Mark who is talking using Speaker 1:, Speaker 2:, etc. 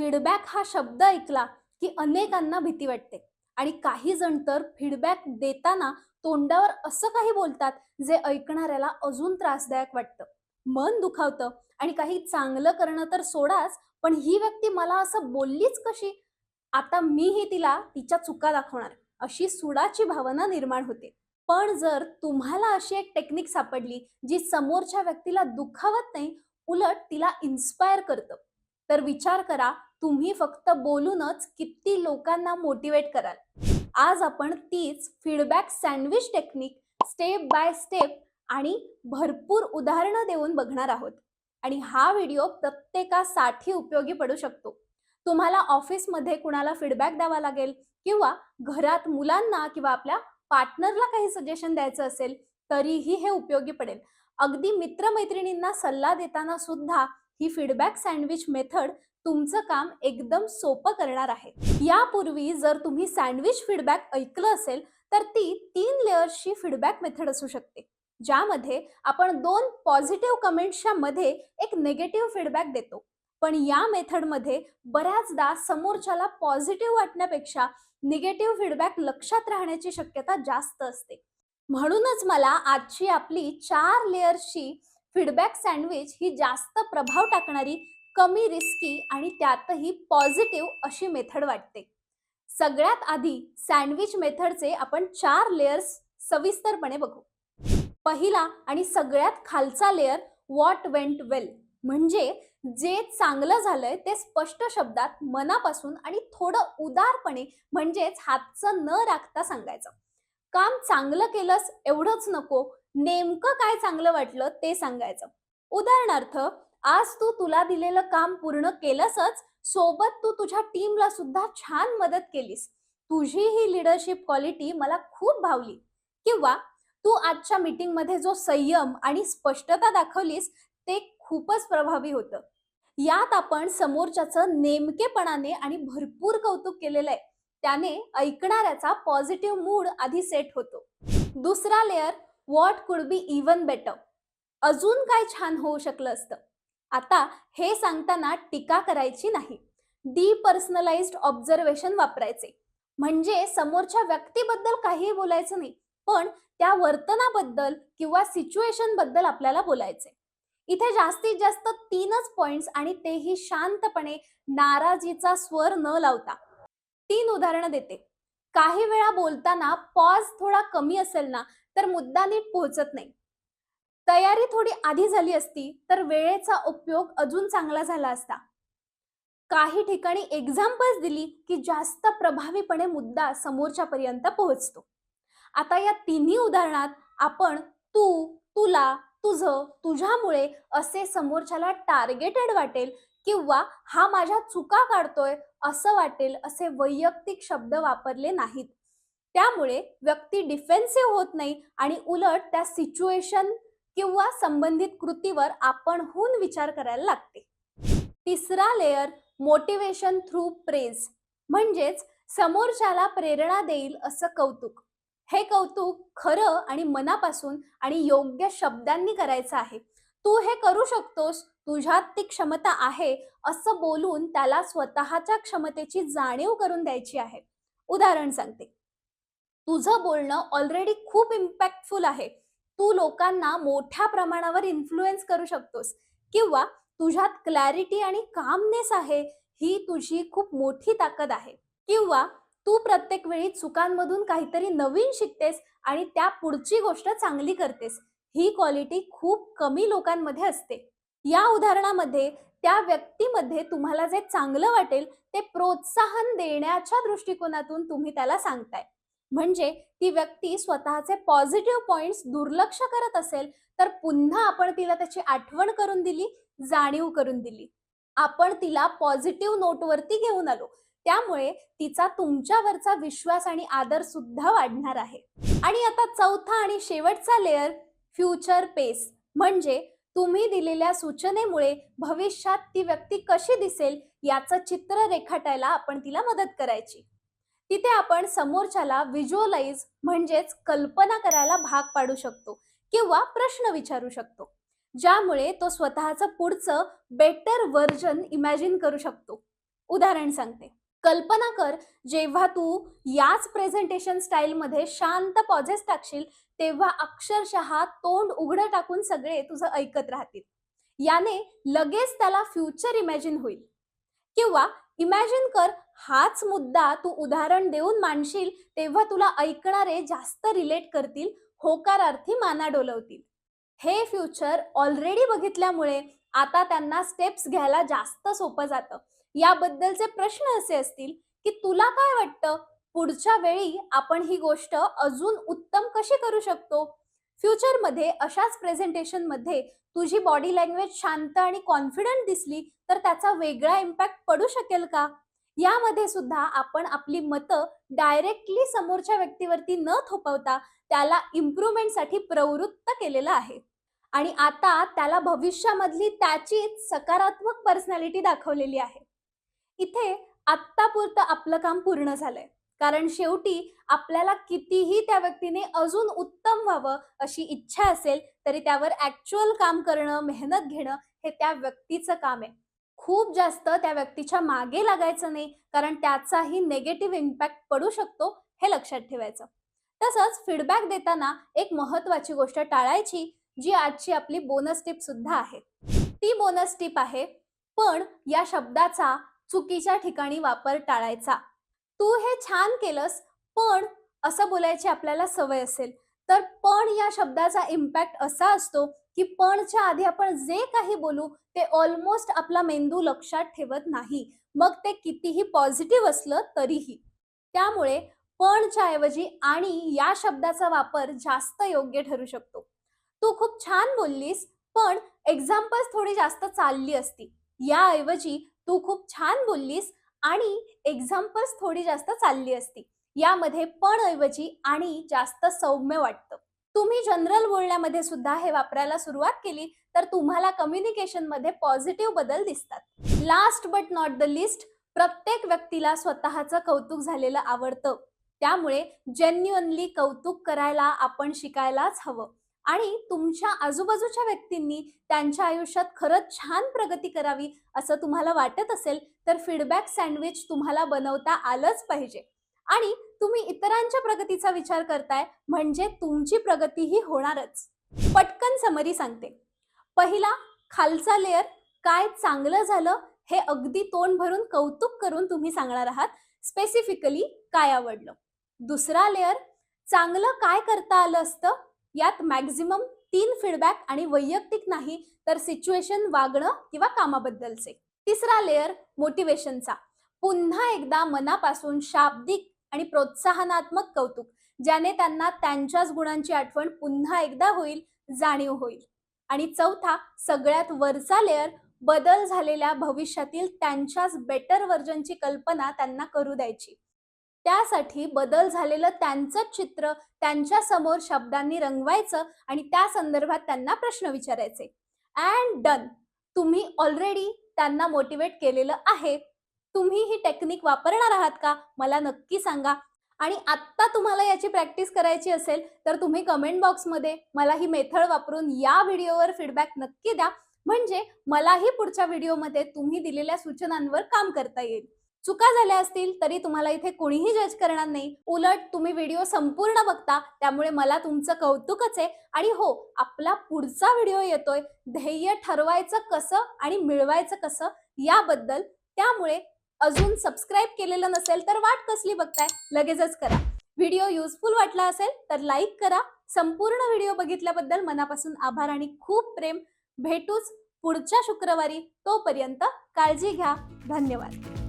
Speaker 1: Feedback हा शब्द ऐकला की अनेकांना भीती वाटते. आणि काही जण तर फीडबॅक देताना तोंडावर असं काही बोलतात जे ऐकणाऱ्याला अजून त्रासदायक वाटतं. मन दुखावतं आणि काही चांगलं करणं तर सोडाच पण ही व्यक्ती मला असं बोललीच कशी? आता मीही तिला तिच्या चुका दाखवणार अशी सुडाची भावना निर्माण होते. पण जर तुम्हाला अशी एक टेक्निक सापडली जी समोरच्या व्यक्तीला दुखावत नाही उलट तिला इन्स्पायर करतं. तर विचार करा तुम्ही फक्त बोलूनच किती लोकांना मोटिवेट कराल. आज आपण तीच feedback sandwich technique step by step आणि भरपूर उदाहरणं देऊन बघणार आहोत. आणि हा व्हिडिओ प्रत्येकासाठी उपयोगी पडू शकतो. तुम्हाला ऑफिसमध्ये कुणाला फीडबॅक द्यावा लागेल किंवा घरात मुलांना किंवा आपल्या पार्टनरला काही सजेशन द्यायचं असेल तरीही हे उपयोगी पडेल. अगदी मित्रमैत्रिणींना सल्ला देताना सुद्धा ही फीडबॅक सँडविच मेथड तुमचं काम एकदम सोपं करणार आहे. यापूर्वी जर तुम्ही सँडविच फीडबॅक ऐकलं असेल तर ती तीन लेअर्सची फीडबॅक मेथड असू शकते ज्यामध्ये आपण दोन पॉझिटिव्ह कमेंट्सच्या मध्ये एक नेगेटिव्ह फीडबॅक देतो. पण या मेथडमध्ये बऱ्याचदा समोरच्याला पॉझिटिव्ह वाटण्यापेक्षा निगेटिव्ह फीडबॅक लक्षात राहण्याची शक्यता जास्त असते. म्हणूनच मला आजची आपली चार लेअर्सची फीडबॅक सँडविच ही जास्त प्रभाव टाकणारी कमी रिस्की आणि त्यातही पॉझिटिव्ह अशी मेथड वाटते. सगळ्यात आधी सँडविच मेथडचे आपण चार लेयर्स सविस्तरपणे बघू. पहिला आणि सगळ्यात खालचा लेअर वॉट वेंट वेल म्हणजे जे चांगलं झालंय ते स्पष्ट शब्दात मनापासून आणि थोडं उदारपणे म्हणजेच हातचं न राखता सांगायचं. काम चांगलं केलंस एवढंच नको नेमकं काय चांगलं वाटलं ते सांगायचं. उदाहरणार्थ आज तू तुला दिलेलं काम पूर्ण केलंसच सोबत तू तुझ्या टीमला सुद्धा छान मदत केलीस. तुझी ही लिडरशिप क्वालिटी मला खूप भावली. किंवा तू आजच्या मीटिंगमध्ये जो संयम आणि स्पष्टता दाखवलीस ते खूपच प्रभावी होतं. यात आपण समोरच्याचं नेमकेपणाने आणि भरपूर कौतुक केलेलं आहे त्याने ऐकणाऱ्याचा पॉझिटिव्ह मूड आधी सेट होतो. दुसरा layer what could be even better अजून काय छान होऊ शकलं असतं? आता हे सांगताना टीका करायची नाही. डिपर्सनलाइज्ड ऑब्झर्वेशन वापरायचे. म्हणजे समोरच्या व्यक्तीबद्दल काहीही बोलायचं नाही पण त्या वर्तनाबद्दल किंवा सिच्युएशनबद्दल आपल्याला बोलायचे. इथे जास्तीत जास्त तीनच पॉइंट्स आणि तेही शांतपणे नाराजीचा स्वर न लावता. तीन उदाहरणं देते. काही वेळा बोलताना पॉज थोडा कमी असेल ना तर मुद्दा नीट पोहोचत नाही. तयारी थोडी आधी झाली असती तर वेळेचा उपयोग अजून चांगला झाला असता. काही ठिकाणी एक्झाम्पल्स दिली की जास्त प्रभावीपणे मुद्दा समोरच्या पर्यंत पोहोचतो. आता या तिन्ही उदाहरणात आपण तू तुला तुझं तुझ्यामुळे असे समोरच्याला टार्गेटेड वाटेल किंवा हा माझ्या चुका काढतोय असं वाटेल असे वैयक्तिक शब्द वापरले नाहीत. त्यामुळे व्यक्ती डिफेन्सिव्ह होत नाही आणि उलट त्या सिच्युएशन किंवा संबंधित कृतीवर आपणहून विचार करायला लागते. तिसरा लेअर मोटिवेशन थ्रू प्रेज म्हणजेच समोरच्याला प्रेरणा देईल असं कौतुक. हे कौतुक खरं आणि मनापासून आणि योग्य शब्दांनी करायचं आहे. तू हे करू शकतोस तुझ्यात ती क्षमता आहे असं बोलून त्याला स्वतःच्या क्षमतेची जाणीव करून द्यायची आहे. उदाहरण सांगते. तुझं बोलणं ऑलरेडी खूप इम्पॅक्टफुल आहे. तू लोकांना मोठ्या प्रमाणावर इन्फ्लुएन्स करू शकतोस. किंवा तुझ्यात क्लॅरिटी आणि कामनेस आहे ही तुझी खूप मोठी ताकद आहे. किंवा तू प्रत्येक वेळी चुकांमधून काहीतरी नवीन शिकतेस आणि त्या पुढची गोष्ट चांगली करतेस. ही क्वालिटी खूप कमी लोकांमध्ये असते. या उदाहरणामध्ये त्या व्यक्तीमध्ये तुम्हाला जे चांगलं वाटेल ते प्रोत्साहन देण्याच्या दृष्टिकोनातून तुम्ही त्याला सांगताय. म्हणजे ती व्यक्ती स्वतःचे पॉझिटिव्ह पॉइंट्स दुर्लक्ष करत असेल तर पुन्हा आपण तिला त्याची आठवण करून दिली जाणीव करून दिली. आपण तिला पॉझिटिव्ह नोटवरती घेऊन आलो. त्यामुळे तिचा तुमच्यावरचा विश्वास आणि आदर सुद्धा वाढणार आहे. आणि आता चौथा आणि शेवटचा लेअर फ्युचर पेस म्हणजे तुम्ही दिलेल्या सूचनेमुळे भविष्यात ती व्यक्ती कशी दिसेल याचं चित्र रेखाटायला आपण तिला मदत करायची. तिथे आपण समोरच्याला व्हिज्युअलाइज म्हणजेच कल्पना करायला भाग पाडू शकतो किंवा प्रश्न विचारू शकतो. ज्यामुळे तो स्वतःचं पुढचं बेटर व्हर्जन इमॅजिन करू शकतो. उदाहरण सांगते. कल्पना कर जेव्हा तू याच प्रेझेंटेशन स्टाईलमध्ये शांत पॉझेस टाकशील तेव्हा अक्षरशः तोंड उघडं टाकून सगळे तुझं ऐकत राहतील. याने लगेच त्याला फ्युचर इमॅजिन होईल. किंवा इमॅजिन कर हाच मुद्दा तू उदाहरण देऊन मांडशील तेव्हा तुला ऐकणारे जास्त रिलेट करतील होकारार्थी माना डोलवतील. हे फ्युचर ऑलरेडी बघितल्यामुळे आता त्यांना स्टेप्स घ्यायला जास्त सोपं जातं. याबद्दलचे प्रश्न असे असतील की तुला काय वाटतं? पुढच्या वेळी आपण ही गोष्ट अजून उत्तम कशी करू शकतो? फ्युचरमध्ये अशाच प्रेझेंटेशनमध्ये तुझी बॉडी लँग्वेज शांत आणि कॉन्फिडंट दिसली तर त्याचा वेगळा इम्पॅक्ट पडू शकेल का? यामध्ये सुद्धा आपण आपली मतं डायरेक्टली समोरच्या व्यक्तीवरती न थोपवता त्याला इम्प्रुव्हमेंटसाठी प्रवृत्त केलेलं आहे. आणि आता त्याला भविष्यामधली त्याचीच सकारात्मक पर्सनॅलिटी दाखवलेली आहे. इथे आत्तापुरतं आपलं काम पूर्ण झालंय. कारण शेवटी आपल्याला कितीही त्या व्यक्तीने अजून उत्तम व्हावं अशी इच्छा असेल तरी त्यावर ऍक्च्युअल काम करणं मेहनत घेणं हे त्या व्यक्तीचं काम आहे. खूप जास्त त्या व्यक्तीच्या मागे लागायचं नाही कारण त्याचाही नेगेटिव्ह इम्पॅक्ट पडू शकतो हे लक्षात ठेवायचं. तसंच फीडबॅक देताना एक महत्वाची गोष्ट टाळायची जी आजची आपली बोनस टिप सुद्धा आहे. ती बोनस टिप आहे पण या शब्दाचा चुकीच्या ठिकाणी वापर टाळायचा. तू हे छान केलंस पण असं बोलायची आपल्याला सवय असेल. तर पण या शब्दाचा इम्पॅक्ट असा असतो की पणच्या आधी आपण जे काही बोलू ते ऑलमोस्ट आपला मेंदू लक्षात ठेवत नाही. मग ते कितीही पॉझिटिव्ह असलं तरीही. त्यामुळे पणच्या ऐवजी आणि या शब्दाचा वापर जास्त योग्य ठरू शकतो. तू खूप छान बोललीस पण एक्झाम्पल्स थोडी जास्त चालली असती. याऐवजी तू खूप छान बोललीस आणि एक्झाम्पल्स थोडी जास्त चालली असती. यामध्ये पण ऐवजी आणि जास्त सौम्य वाटतं. तुम्ही जनरल बोलण्यामध्ये सुद्धा हे वापरायला सुरुवात केली तर तुम्हाला कम्युनिकेशनमध्ये पॉझिटिव्ह बदल दिसतात. Last but not the list प्रत्येक व्यक्तीला स्वतःचं कौतुक झालेलं आवडतं. त्यामुळे जेन्युअनली कौतुक करायला आपण शिकायलाच हवं. आणि तुमच्या आजूबाजूच्या व्यक्तींनी त्यांच्या आयुष्यात खरंच छान प्रगती करावी असं तुम्हाला वाटत असेल तर फीडबॅक सँडविच तुम्हाला बनवता आलंच पाहिजे. आणि तुम्ही इतरांच्या प्रगतीचा विचार करताय म्हणजे तुमची प्रगतीही होणारच. पटकन समरी सांगते. पहिला खालचा लेअर काय चांगलं झालं हे अगदी तोंड भरून कौतुक करून तुम्ही सांगणार आहात स्पेसिफिकली काय आवडलं. दुसरा लेअर चांगलं काय करता आलं असतं यात मॅक्झिमम तीन फीडबॅक आणि वैयक्तिक नाही तर सिच्युएशन वागणं किंवा कामाबद्दलचे. तिसरा लेअर मोटिवेशनचा पुन्हा एकदा मनापासून शाब्दिक आणि प्रोत्साहनात्मक कौतुक ज्याने त्यांना त्यांच्याच गुणांची आठवण पुन्हा एकदा होईल जाणीव होईल. आणि चौथा सगळ्यात वरचा लेअर बदल झालेल्या भविष्यातील त्यांच्याच बेटर व्हर्जनची कल्पना त्यांना करू द्यायची. त्यासाठी बदल झालेलं त्यांचंच चित्र त्यांच्यासमोर शब्दांनी रंगवायचं आणि त्या संदर्भात त्यांना प्रश्न विचारायचे. अँड डन तुम्ही ऑलरेडी त्यांना मोटिवेट केलेलं आहे. तुम्ही ही टेक्निक वापरणार आहात का? मला नक्की सांगा. आणि आत्ता तुम्हाला याची प्रॅक्टिस करायची असेल तर तुम्ही कमेंट बॉक्समध्ये मला ही मेथड वापरून या व्हिडिओवर फीडबॅक नक्की द्या. म्हणजे मलाही पुढच्या व्हिडिओमध्ये तुम्ही दिलेल्या सूचनांवर काम करता येईल. चुका झाल्या असतील तरी तुम्हाला इथे कोणीही जज करणार नाही. उलट तुम्ही व्हिडिओ संपूर्ण बघता त्यामुळे मला तुमचं कौतुकच आहे. आणि हो आपला पुढचा व्हिडिओ येतोय. ध्येय ठरवायचं कसं आणि मिळवायचं कसं याबद्दल. त्यामुळे अजून सबस्क्राईब केलेलं नसेल तर वाट कसली बघताय? लगेचच करा. व्हिडिओ युजफुल वाटला असेल तर लाईक करा. संपूर्ण व्हिडिओ बघितल्याबद्दल मनापासून आभार आणि खूप प्रेम. भेटूच पुढच्या शुक्रवारी. तोपर्यंत काळजी घ्या. धन्यवाद.